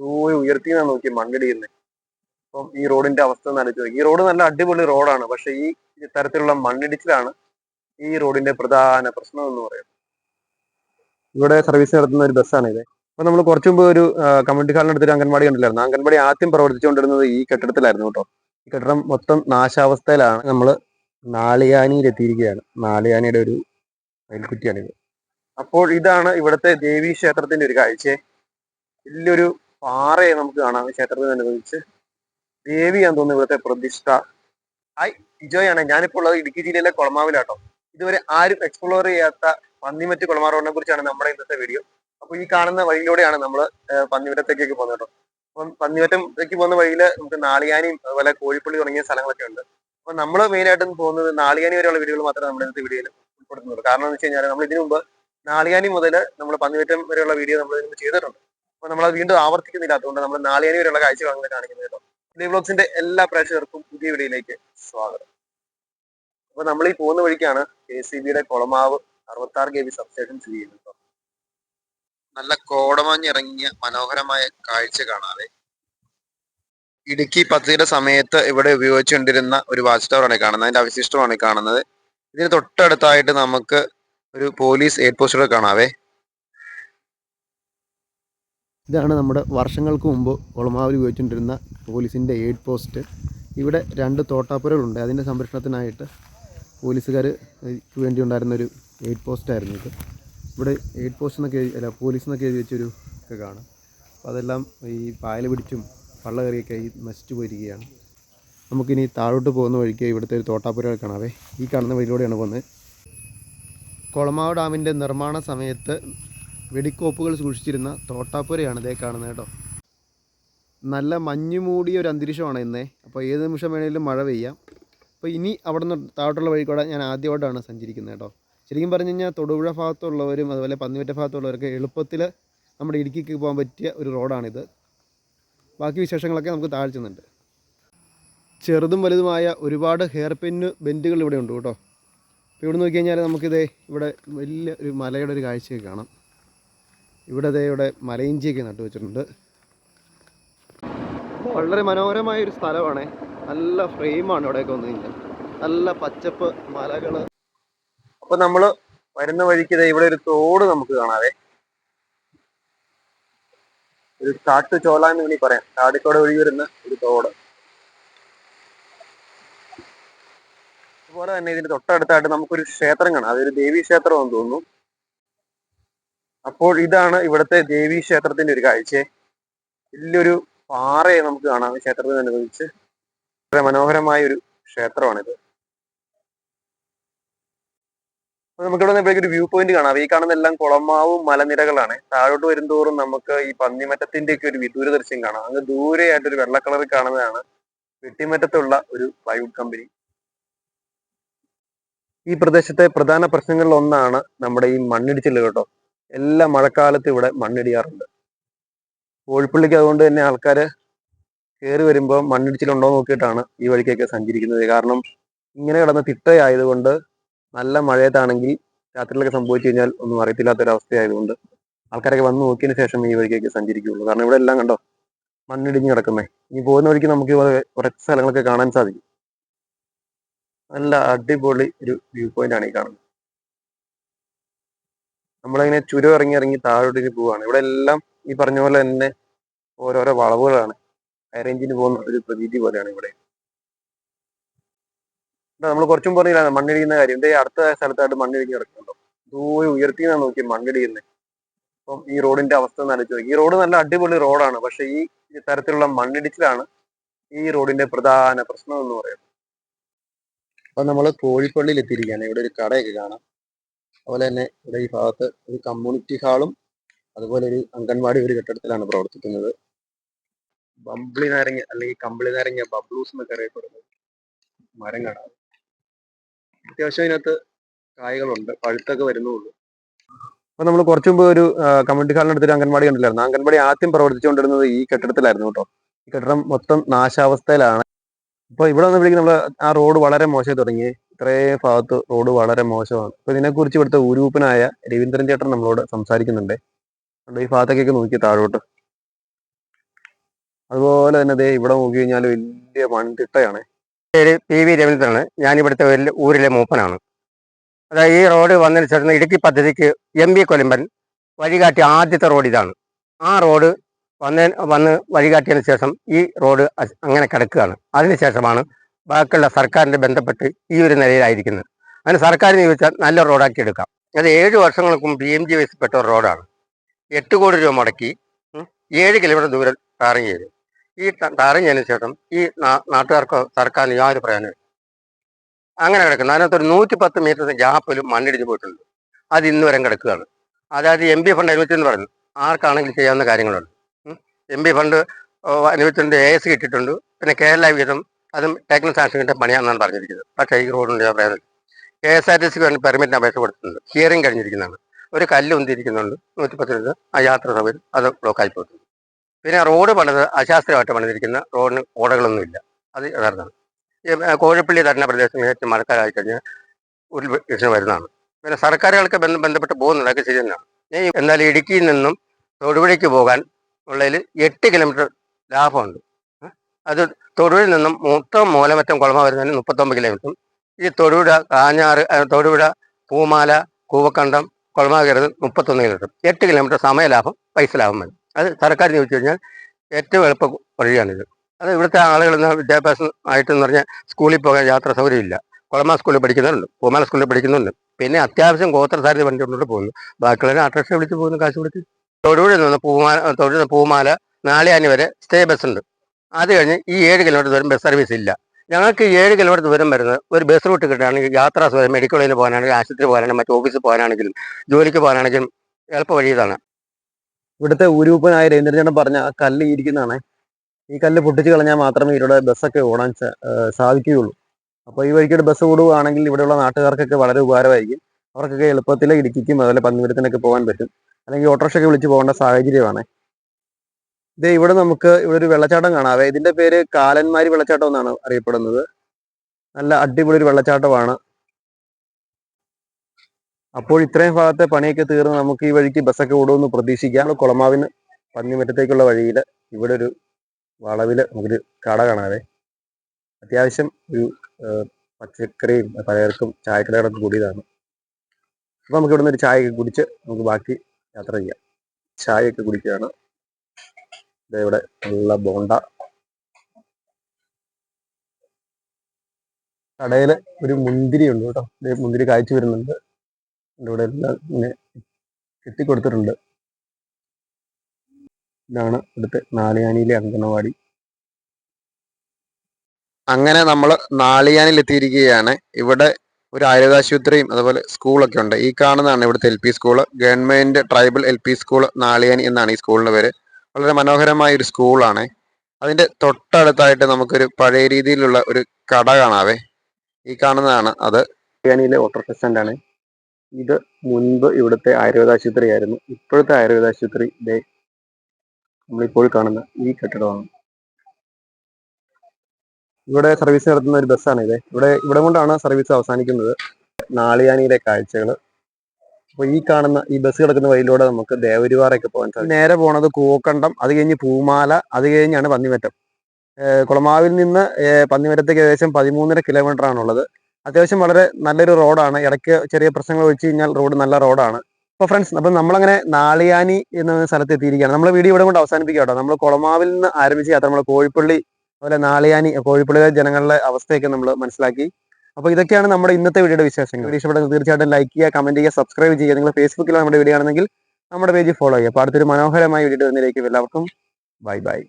ദൂരെ ഉയർത്തി നിന്നാ നോക്കി മണ്ണിടിയുന്നത് അപ്പം ഈ റോഡിന്റെ അവസ്ഥ ഒന്ന് ആലോചിച്ച് ഈ റോഡ് നല്ല അടിപൊളി റോഡാണ്. പക്ഷെ ഈ തരത്തിലുള്ള മണ്ണിടിച്ചിലാണ് ഈ റോഡിന്റെ പ്രധാന പ്രശ്നം എന്ന് പറയുന്നത്. ഇവിടെ സർവീസ് നടത്തുന്ന ഒരു ബസ്സാണ് ഇത്. അപ്പൊ നമ്മൾ കുറച്ചു മുമ്പ് ഒരു കമ്മ്യൂണിറ്റി ഹാളിന് അടുത്തൊരു അംഗൻവാടി കണ്ടില്ലായിരുന്നു? അംഗൻവാടി ആദ്യം പ്രവർത്തിച്ചുകൊണ്ടിരുന്നത് ഈ കെട്ടിടത്തിലായിരുന്നു കേട്ടോ. ഈ കെട്ടിടം മൊത്തം നാശാവസ്ഥയിലാണ്. നമ്മൾ നാളിയാനിയിൽ എത്തിയിരിക്കുകയാണ് നാളിയാനിയുടെ ഒരു അയൽക്കുറ്റിയാണിത് അപ്പോൾ ഇതാണ് ഇവിടുത്തെ ദേവീ ക്ഷേത്രത്തിന്റെ ഒരു കാഴ്ച. വലിയൊരു പാറയെ നമുക്ക് കാണാം. അനുഭവിച്ച് ദേവിയാന്ന് തോന്നുന്നു ഇവിടുത്തെ പ്രതിഷ്ഠ. ഹായ് ഇജോയാണ്. ഞാനിപ്പോൾ ഉള്ളത് ഇടുക്കി ജില്ലയിലെ കുളമാവിലാട്ടോ. ഇതുവരെ ആരും എക്സ്പ്ലോർ ചെയ്യാത്ത പന്നിമറ്റ് കുളമാറോടിനെ കുറിച്ചാണ് നമ്മുടെ ഇന്നത്തെ വീഡിയോ അപ്പൊ ഈ കാണുന്ന വഴിയിലൂടെയാണ് നമ്മൾ പന്നിമറ്റത്തേക്കൊക്കെ പോകുന്നത് കേട്ടോ. അപ്പം പന്നിമറ്റത്തേക്ക് പോകുന്ന വഴിയിൽ നമുക്ക് നാളിയാനിയും അതുപോലെ കോഴിപ്പള്ളി തുടങ്ങിയ സ്ഥലങ്ങളൊക്കെ ഉണ്ട്. അപ്പൊ നമ്മൾ മെയിൻ ആയിട്ട് പോകുന്നത് നാളിയാനി വരെയുള്ള വീഡിയോകൾ മാത്രമേ നമ്മുടെ ഇന്നത്തെ വീഡിയോയിൽ ഉൾപ്പെടുത്തുന്നുള്ളൂ. കാരണം എന്ന് വെച്ച് കഴിഞ്ഞാൽ നമ്മൾ ഇതിനു മുമ്പ് നാളിയാനി മുതൽ നമ്മൾ പന്നിമറ്റം വരെയുള്ള വീഡിയോ നമ്മൾ ഇതിന് ചെയ്തിട്ടുണ്ട്. അപ്പൊ നമ്മൾ വീണ്ടും ആവർത്തിക്കുന്നില്ല. അതുകൊണ്ട് നമ്മൾ നാളേനി വരെയുള്ള കാഴ്ചകളാണ് കാണിക്കുന്നത് കേട്ടോ. ഡി വ്ലോഗ്സിന്റെ എല്ലാ പ്രേക്ഷകർക്കും പുതിയ വീഡിയോയിലേക്ക് സ്വാഗതം. അപ്പൊ നമ്മൾ ഈ പോകുന്ന വഴിക്കാണ് കെ സി ബിയുടെ കൊളമാവ് അറുപത്തി ആറ് കെ ബി സബ്സ്റ്റേഷൻ സ്ഥിതി ചെയ്യുന്നത്. നല്ല കോടമഞ്ഞിറങ്ങിയ മനോഹരമായ കാഴ്ച കാണാതെ ഇടുക്കി പദ്ധതിയുടെ സമയത്ത് ഇവിടെ ഉപയോഗിച്ചുകൊണ്ടിരുന്ന ഒരു വാച്ച് ടവറാണ് കാണുന്നത്. അതിന്റെ അവശിഷ്ടമാണ് കാണുന്നത്. ഇതിന് തൊട്ടടുത്തായിട്ട് നമുക്ക് ഒരു പോലീസ് എയ്ഡ് പോസ്റ്റർ കാണാവേ. ഇതാണ് നമ്മുടെ വർഷങ്ങൾക്ക് മുമ്പ് കുളമാവിൽ ഉപയോഗിച്ചുകൊണ്ടിരുന്ന പോലീസിന്റെ എയ്ഡ് പോസ്റ്റ്. ഇവിടെ രണ്ട് തോട്ടാപ്പുരകളുണ്ട്. അതിന്റെ സംരക്ഷണത്തിനായിട്ട് പോലീസുകാർ വേണ്ടി ഉണ്ടായിരുന്നൊരു എയ്ഡ് പോസ്റ്റായിരുന്നു ഇത്. ഇവിടെ എയ്ഡ് പോസ്റ്റ് എന്നൊക്കെ അല്ല പോലീസ് എന്നൊക്കെ എഴുതി വെച്ചൊരു ഒക്കെ കാണാം. അപ്പോൾ അതെല്ലാം ഈ പായൽ പിടിച്ചും വള്ള കയറിയൊക്കെ ഈ നശിച്ചു പോയിരിക്കുകയാണ്. നമുക്കിനി താഴോട്ട് പോകുന്ന വഴിക്ക് ഇവിടുത്തെ ഒരു തോട്ടാപ്പുരകൾ കാണാവേ. ഈ കാണുന്ന വഴിയിലൂടെയാണ് പോകുന്നത്. കുളമാവ് ഡാമിന്റെ നിർമ്മാണ സമയത്ത് വെടിക്കോപ്പുകൾ സൂക്ഷിച്ചിരുന്ന തോട്ടാപ്പുരയാണ് ഇതേ കാണുന്നത് കേട്ടോ. നല്ല മഞ്ഞു മൂടിയ ഒരു അന്തരീക്ഷമാണ് ഇന്നേ. അപ്പോൾ ഏത് നിമിഷം വേണേലും മഴ പെയ്യാം. അപ്പോൾ ഇനി അവിടെ നിന്ന് താഴോട്ടുള്ള വഴി കൂടെ ഞാൻ ആദ്യമായിട്ടാണ് സഞ്ചരിക്കുന്നത് കേട്ടോ. ശരിക്കും പറഞ്ഞു കഴിഞ്ഞാൽ തൊടുപുഴ ഭാഗത്തുള്ളവരും അതുപോലെ പന്നിമറ്റ ഭാഗത്തുള്ളവരൊക്കെ എളുപ്പത്തിൽ നമ്മുടെ ഇടുക്കിക്ക് പോകാൻ പറ്റിയ ഒരു റോഡാണിത്. ബാക്കി വിശേഷങ്ങളൊക്കെ നമുക്ക് താഴെ ചെറുതും വലുതുമായ ഒരുപാട് ഹെയർ പെന്ന് ബെൻഡുകൾ ഇവിടെ ഉണ്ട് കേട്ടോ. അപ്പോൾ ഇവിടെ നോക്കി കഴിഞ്ഞാൽ നമുക്കിതേ ഇവിടെ വലിയ ഒരു മലയുടെ ഒരു കാഴ്ചയൊക്കെ കാണാം. ഇവിടെ ഇവിടെ മലയിഞ്ചിയൊക്കെ നട്ടു വെച്ചിട്ടുണ്ട്. വളരെ മനോഹരമായ ഒരു സ്ഥലമാണ്. നല്ല ഫ്രെയിമാണ് ഇവിടെയൊക്കെ വന്നു കഴിഞ്ഞാൽ നല്ല പച്ചപ്പ് മലകൾ. അപ്പൊ നമ്മൾ വരുന്ന വഴിക്ക് ഇവിടെ ഒരു തോട് നമുക്ക് കാണാവേ. ഒരു കാട്ടു ചോല എന്ന് വേണി പറയാം. കാടിക്കോട് ഒഴുകി വരുന്ന ഒരു തോട്. അതുപോലെ തന്നെ ഇതിന്റെ തൊട്ടടുത്തായിട്ട് നമുക്കൊരു ക്ഷേത്രം കാണാം. അതൊരു ദേവീ ക്ഷേത്രമാണെന്ന് തോന്നുന്നു. അപ്പോൾ ഇതാണ് ഇവിടുത്തെ ദേവീ ക്ഷേത്രത്തിന്റെ ഒരു കാഴ്ച. വലിയൊരു പാറയെ നമുക്ക് കാണാം. അനുഭവിച്ച് വളരെ മനോഹരമായ ഒരു ക്ഷേത്രമാണിത് നമുക്കിവിടെ നിന്ന് ഒരു വ്യൂ പോയിന്റ് കാണാം. ഈ കാണുന്ന എല്ലാം കുളമാവും മലനിരകളാണ്. താഴോട്ട് വരുന്തോറും നമുക്ക് ഈ പന്നിമറ്റത്തിന്റെ ഒക്കെ ഒരു വിദൂര ദൃശ്യം കാണാം. അങ്ങ് ദൂരെയായിട്ട് ഒരു വെള്ള കളറിൽ കാണുന്നതാണ് വെട്ടിമറ്റത്തുള്ള ഒരു പ്ലൈവുഡ് കമ്പനി ഈ പ്രദേശത്തെ പ്രധാന പ്രശ്നങ്ങളിൽ ഒന്നാണ് നമ്മുടെ ഈ മണ്ണിടിച്ചിൽ കേട്ടോ. എല്ലാ മഴക്കാലത്തും ഇവിടെ മണ്ണിടിയാറുണ്ട്. കോഴിപ്പള്ളിക്ക് അതുകൊണ്ട് തന്നെ ആൾക്കാർ കയറി വരുമ്പോൾ മണ്ണിടിച്ചിലുണ്ടോ നോക്കിയിട്ടാണ് ഈ വഴിക്കൊക്കെ സഞ്ചരിക്കുന്നത്. കാരണം ഇങ്ങനെ കിടന്ന തിട്ടയായതുകൊണ്ട് നല്ല മഴയത്താണെങ്കിൽ രാത്രിയിലൊക്കെ സംഭവിച്ചു കഴിഞ്ഞാൽ ഒന്നും അറിയത്തില്ലാത്തൊരവസ്ഥയായതുകൊണ്ട് ആൾക്കാരൊക്കെ വന്ന് നോക്കിയതിന് ശേഷം ഈ വഴിക്കൊക്കെ സഞ്ചരിക്കുകയുള്ളൂ. കാരണം ഇവിടെ എല്ലാം കണ്ടോ? മണ്ണിടിഞ്ഞ് കിടക്കുന്നേ. ഇനി പോകുന്ന വഴിക്ക് നമുക്ക് കുറച്ച് സ്ഥലങ്ങളൊക്കെ കാണാൻ സാധിക്കും. നല്ല അടിപൊളി ഒരു വ്യൂ പോയിന്റ് ആണ് ഈ കാണുന്നത്. നമ്മളിങ്ങനെ ചുരം ഇറങ്ങി ഇറങ്ങി താഴോട്ടേക്ക് പോവാണ്. ഇവിടെ എല്ലാം ഈ പറഞ്ഞ പോലെ തന്നെ ഓരോരോ വളവുകളാണ്. ഹൈറേഞ്ചിന് പോകുന്ന ഒരു പ്രതീതി പോലെയാണ് ഇവിടെ. നമ്മൾ കുറച്ചും പറഞ്ഞില്ല മണ്ണിടിക്കുന്ന കാര്യം. ഇതേ അടുത്ത സ്ഥലത്തായിട്ട് മണ്ണിടിഞ്ഞ് ഇറക്കുന്നുണ്ടോ ദൂരെ ഉയർത്തി നിന്നാ നോക്കി മണ്ണിടിയുന്നത് അപ്പം ഈ റോഡിന്റെ അവസ്ഥ ഒന്ന് ആലോചിച്ച് ഈ റോഡ് നല്ല അടിപൊളി റോഡാണ്. പക്ഷെ ഈ തരത്തിലുള്ള മണ്ണിടിച്ചിലാണ് ഈ റോഡിന്റെ പ്രധാന പ്രശ്നം എന്ന് പറയുന്നത്. അപ്പൊ നമ്മൾ കോഴിപ്പള്ളിയിൽ എത്തിയിരിക്കുകയാണ് ഇവിടെ ഒരു കടയൊക്കെ കാണാം. അതുപോലെ തന്നെ ഇവിടെ ഈ ഭാഗത്ത് ഒരു കമ്മ്യൂണിറ്റി ഹാളും അതുപോലെ ഒരു അംഗൻവാടി ഒരു കെട്ടിടത്തിലാണ് പ്രവർത്തിക്കുന്നത്. ബംബ്ലി നാരങ്ങ അല്ലെങ്കിൽ കമ്പിളി നാരങ്ങ ബബ്ലൂസ് എന്നൊക്കെ അറിയപ്പെടുന്നത് മരം കാണാം. അത്യാവശ്യം ഇതിനകത്ത് കായകളുണ്ട് പഴുത്തൊക്കെ വരുന്നുള്ളൂ. അപ്പൊ നമ്മൾ കുറച്ചു മുമ്പ് ഒരു കമ്മ്യൂണിറ്റി ഹാളിന് അടുത്തൊരു അംഗൻവാടി കണ്ടില്ലായിരുന്നു അംഗൻവാടി ആദ്യം പ്രവർത്തിച്ചുകൊണ്ടിരുന്നത് ഈ കെട്ടിടത്തിലായിരുന്നു കേട്ടോ. ഈ കെട്ടിടം മൊത്തം നാശാവസ്ഥയിലാണ്. അപ്പൊ ഇവിടെ വന്നപ്പോഴേക്കും നമ്മൾ ആ റോഡ് വളരെ മോശമായി തുടങ്ങി. ഇത്രയും ഭാഗത്ത് റോഡ് വളരെ മോശമാണ്. അപ്പൊ ഇതിനെക്കുറിച്ച് ഇവിടുത്തെ ഊരൂപ്പനായ രവീന്ദ്രൻ ചേട്ടൻ നമ്മളോട് സംസാരിക്കുന്നുണ്ട്. അതുകൊണ്ട് ഈ ഭാഗത്തേക്കൊക്കെ നോക്കി താഴോട്ട്. അതുപോലെ തന്നെ ദേ ഇവിടെ നോക്കി കഴിഞ്ഞാൽ വലിയ മൺതിട്ടയാണ് പേര് പി വി രവീന്ദ്രനാണ്. ഞാൻ ഇവിടുത്തെ ഊരിലെ മൂപ്പനാണ്. അതായത് ഈ റോഡ് വന്നതിന് ശേഷം ഇടുക്കി പദ്ധതിക്ക് എം വി കൊലമ്പൻ വഴികാട്ടിയ ആദ്യത്തെ റോഡ് ഇതാണ്. ആ റോഡ് വന്ന വന്ന് വഴികാട്ടിയതിന് ശേഷം ഈ റോഡ് അങ്ങനെ കിടക്കുകയാണ്. അതിനുശേഷമാണ് ബാക്കിയുള്ള സർക്കാരിന്റെ ബന്ധപ്പെട്ട് ഈ ഒരു നിലയിലായിരിക്കുന്നത്. അതിന് സർക്കാരിന് ചോദിച്ചാൽ നല്ല റോഡാക്കി എടുക്കാം. അത് ഏഴ് വർഷങ്ങൾക്കും പി എം ജി വയസ്സിൽപ്പെട്ട ഒരു റോഡാണ്. എട്ട് കോടി രൂപ മുടക്കി ഏഴ് കിലോമീറ്റർ ദൂരം ടാറിങ് ചെയ്തു. ഈ ടാറിങ് ചെയ്തതിനു ശേഷം ഈ നാട്ടുകാർക്ക് സർക്കാരിന് യാതൊരു പ്രയോജനം അങ്ങനെ കിടക്കുന്നു. അതിനകത്ത് ഒരു നൂറ്റി പത്ത് മീറ്റർ ഗ്യാപ്പിലും മണ്ണിടിഞ്ഞ് പോയിട്ടുണ്ട്. അത് ഇന്ന് വരെ കിടക്കുകയാണ്. അതായത് എം പി ഫണ്ട് അനുവദിച്ചെന്ന് പറഞ്ഞു. ആർക്കാണെങ്കിലും ചെയ്യാവുന്ന കാര്യങ്ങളുണ്ട്. എം പി ഫണ്ട് അനുവദിച്ചിട്ടുണ്ട് എ എസ് കിട്ടിയിട്ടുണ്ട്. പിന്നെ കേരള വീതം അതും ടെക്നിക്കൽ സാങ്ഷൻ കിട്ടിയ പണിയാണെന്നാണ് പറഞ്ഞിരിക്കുന്നത്. പക്ഷേ ഈ റോഡിന്റെ പ്രയോജനം കെ എസ് ആർ ടി സിക്ക് വേണ്ടി പെർമിറ്റിന് അപേക്ഷ കൊടുത്തിട്ടുണ്ട്. ഹിയറിംഗ് കഴിഞ്ഞിരിക്കുന്നതാണ്. ഒരു കല്ല് ഉന്തിരിക്കുന്നുണ്ട് നൂറ്റി പത്ത് രൂപ ആ യാത്ര സൗകര്യം അത് ബ്ലോക്കായി പോയിട്ടുണ്ട് പിന്നെ റോഡ് പണിത് അശാസ്ത്രീയമായിട്ട് പണിതിരിക്കുന്ന റോഡിന് ഓടകളൊന്നുമില്ല അത് യഥാർത്ഥമാണ്. ഈ കോഴിപ്പള്ളി തരണ പ്രദേശം ഏറ്റവും മഴക്കാലമായി കഴിഞ്ഞാൽ ഒരു ഭീഷണി വരുന്നതാണ്. പിന്നെ സർക്കാരുകൾക്ക് ബന്ധം ബന്ധപ്പെട്ട് പോകുന്നുണ്ട്. അതൊക്കെ ശരി തന്നെയാണ്. എന്നാൽ ഇടുക്കിയിൽ നിന്നും തൊടുപുഴയ്ക്ക് പോകാൻ ഉള്ളതിൽ എട്ട് കിലോമീറ്റർ ലാഭമുണ്ട്? അത് തൊടുവിൽ നിന്നും മൊത്തം മൂലമറ്റം കുളമ വരുന്നതിന് മുപ്പത്തൊമ്പത് കിലോമീറ്ററും ഈ തൊടുപുഴ കാഞ്ഞാറ് തൊടുപുഴ പൂമാല കൂവക്കണ്ടം കുളമാകരുത് മുപ്പത്തൊന്ന് കിലോമീറ്റർ എട്ട് കിലോമീറ്റർ സമയ ലാഭം പൈസ ലാഭം വരും അത് സർക്കാർ ചോദിച്ചു കഴിഞ്ഞാൽ ഏറ്റവും എളുപ്പ വഴിയാണിത്. അത് ഇവിടുത്തെ ആളുകൾ വിദ്യാഭ്യാസം ആയിട്ടെന്ന് പറഞ്ഞാൽ സ്കൂളിൽ പോകാൻ യാത്ര സൗകര്യം ഇല്ല കുളമ സ്കൂളിൽ പഠിക്കുന്നുണ്ട് പൂമാല സ്കൂളിൽ പഠിക്കുന്നുണ്ട് പിന്നെ അത്യാവശ്യം ഗോത്രസാരി വണ്ടി പോകുന്നു. ബാക്കിയുള്ളവരെ ഓട്ടോറിക്ഷ വിളിച്ച് പോകുന്നു കാശ് കൊടുത്ത്. തൊടുപുഴ നിന്ന് പൂമാല തൊടുപുഴ പൂമാല നാളെയാനി വരെ സ്റ്റേ ബസ് ഉണ്ട് അത് കഴിഞ്ഞ് ഈ ഏഴ് കിലോമീറ്റർ ദൂരം ബസ് സർവീസ് ഇല്ല. ഞങ്ങൾക്ക് ഏഴ് കിലോമീറ്റർ ദൂരം വരുന്നത് ഒരു ബസ് റൂട്ട് കിട്ടുകയാണെങ്കിൽ യാത്രാ സൗകര്യം മെഡിക്കൽ കോളേജിൽ പോകാനാണെങ്കിൽ ആശുപത്രി പോകാനാണെങ്കിൽ മറ്റു ഓഫീസിൽ പോകാനാണെങ്കിലും ജോലിക്ക് പോകാനാണെങ്കിലും എളുപ്പ വഴി ഇതാണ് ഇവിടുത്തെ ഉരുപ്പനായ രവീന്ദ്രചേട്ടൻ പറഞ്ഞ ആ കല്ല് ഇരിക്കുന്നതാണ്. ഈ കല്ല് പൊട്ടിച്ച് കളഞ്ഞാൽ മാത്രമേ ഇവിടെ ബസ്സൊക്കെ ഓടാൻ സാധിക്കുകയുള്ളൂ. അപ്പോൾ ഈ വഴിക്കൊരു ബസ് ഓടുകയാണെങ്കിൽ ഇവിടെയുള്ള നാട്ടുകാർക്കൊക്കെ വളരെ ഉപകാരമായിരിക്കും. അവർക്കൊക്കെ എളുപ്പത്തിൽ ഇടുക്കിക്കും അതുപോലെ പന്നിപുരത്തിനൊക്കെ പോകാൻ പറ്റും. അല്ലെങ്കിൽ ഓട്ടോറിക്ഷയൊക്കെ വിളിച്ച് പോകേണ്ട സാഹചര്യമാണ്. ഇത് ഇവിടെ നമുക്ക് ഇവിടെ ഒരു വെള്ളച്ചാട്ടം കാണാവേ ഇതിന്റെ പേര് കാലന്മാരി വെള്ളച്ചാട്ടം എന്നാണ് അറിയപ്പെടുന്നത്. നല്ല അടിപൊളി ഒരു വെള്ളച്ചാട്ടമാണ്. അപ്പോൾ ഇത്രയും ഭാഗത്തെ പണിയൊക്കെ തീർന്ന് നമുക്ക് ഈ വഴിക്ക് ബസ്സൊക്കെ ഓടുമെന്ന് പ്രതീക്ഷിക്കാം. കുളമാവിന് പന്നിമറ്റത്തേക്കുള്ള വഴിയിൽ ഇവിടെ ഒരു വളവിൽ നമുക്കൊരു കട കാണാതെ അത്യാവശ്യം ഒരു പച്ചക്കറിയും പലചരക്കും ചായക്കടകളൊക്കെ കൂടിയതാണ്. അപ്പോൾ നമുക്ക് ഇവിടുന്ന് ഒരു ചായയൊക്കെ കുടിച്ച് നമുക്ക് ബാക്കി യാത്ര ചെയ്യാം. ചായയൊക്കെ കുടിക്കുകയാണ്. ഇവിടെ നല്ല ബോണ്ട. കടയിൽ ഒരു മുന്തിരി ഉണ്ട് കേട്ടോ. മുന്തിരി കായ്ച്ചു വരുന്നുണ്ട്. ഇവിടെ എല്ലാം ഇങ്ങനെ കെട്ടിക്കൊടുത്തിട്ടുണ്ട്. ഇതാണ് ഇവിടുത്തെ നാളിയാനിയിലെ അംഗനവാടി അങ്ങനെ നമ്മൾ നാളിയാനിൽ എത്തിയിരിക്കുകയാണ് ഇവിടെ ഒരു ആയുർവേദാശുപത്രിയും അതുപോലെ സ്കൂളൊക്കെ ഉണ്ട്. ഈ കാണുന്നതാണ് ഇവിടുത്തെ L P school. Government tribal L P school Naliyani എന്നാണ് ഈ സ്കൂളിന്റെ പേര്. വളരെ മനോഹരമായ ഒരു സ്കൂളാണ് അതിന്റെ തൊട്ടടുത്തായിട്ട് നമുക്കൊരു പഴയ രീതിയിലുള്ള ഒരു കട കാണാവേ. ഈ കാണുന്നതാണ് അത് നാളിയാനിയിലെ ഓട്ടോറിക്ഷ ആണ്. ഇത് മുൻപ് ഇവിടുത്തെ ആയുർവേദ ആശുപത്രി ആയിരുന്നു. ഇപ്പോഴത്തെ ആയുർവേദാശുപത്രി ദേ നമ്മളിപ്പോൾ കാണുന്ന ഈ കെട്ടിടമാണ്. ഇവിടെ സർവീസ് നടത്തുന്ന ഒരു ബസ്സാണ് ഇത്. ഇവിടെ ഇവിടെ കൊണ്ടാണ് സർവീസ് അവസാനിക്കുന്നത്. നാളിയാനിയിലെ കാഴ്ചകൾ അപ്പോൾ ഈ കാണുന്ന ഈ ബസ് കിടക്കുന്ന വഴിയിലൂടെ നമുക്ക് ദേവരുവാറൊക്കെ പോകാൻ സാധിക്കും. നേരെ പോണത് കൂവക്കണ്ടം അത് കഴിഞ്ഞ് പൂമാല അത് കഴിഞ്ഞാണ് പന്നിമറ്റം കുളമാവിൽ നിന്ന് പന്നിമറ്റത്തേക്ക് ഏകദേശം പതിമൂന്നര കിലോമീറ്റർ ആണുള്ളത്. അത്യാവശ്യം വളരെ നല്ലൊരു റോഡാണ്. ഇടയ്ക്ക് ചെറിയ പ്രശ്നങ്ങൾ ഒഴിച്ചു കഴിഞ്ഞാൽ റോഡ് നല്ല റോഡാണ്. അപ്പോൾ ഫ്രണ്ട്സ് അപ്പം നമ്മളങ്ങനെ നാളിയാനി എന്ന സ്ഥലത്ത് എത്തിയിരിക്കുകയാണ്. നമ്മൾ വീഡിയോ ഇവിടെ കൊണ്ട് അവസാനിപ്പിക്കുക കേട്ടോ. നമ്മൾ കുളമാവിൽ നിന്ന് ആരംഭിച്ച യാത്ര നമ്മൾ കോഴിപ്പള്ളി അതുപോലെ നാളിയാനി കോഴിപ്പള്ളിയിലെ ജനങ്ങളുടെ അവസ്ഥയൊക്കെ നമ്മൾ മനസ്സിലാക്കി. അപ്പോൾ ഇതൊക്കെയാണ് നമ്മുടെ ഇന്നത്തെ വീഡിയോയുടെ വിശേഷങ്ങൾ. വീഡിയോ ഇഷ്ടപ്പെട്ടെങ്കിൽ തീർച്ചയായിട്ടും ലൈക്ക് ചെയ്യുക കമന്റ് ചെയ്യുക സബ്സ്ക്രൈബ് ചെയ്യുക. നിങ്ങൾ ഫേസ്ബുക്കിൽ നമ്മുടെ വീഡിയോ ആണെങ്കിൽ നമ്മുടെ പേജ് ഫോളോ ചെയ്യുക. അപ്പോൾ അടുത്തൊരു മനോഹരമായ വീഡിയോ എന്നിലേക്ക് എല്ലാവർക്കും ബൈ ബൈ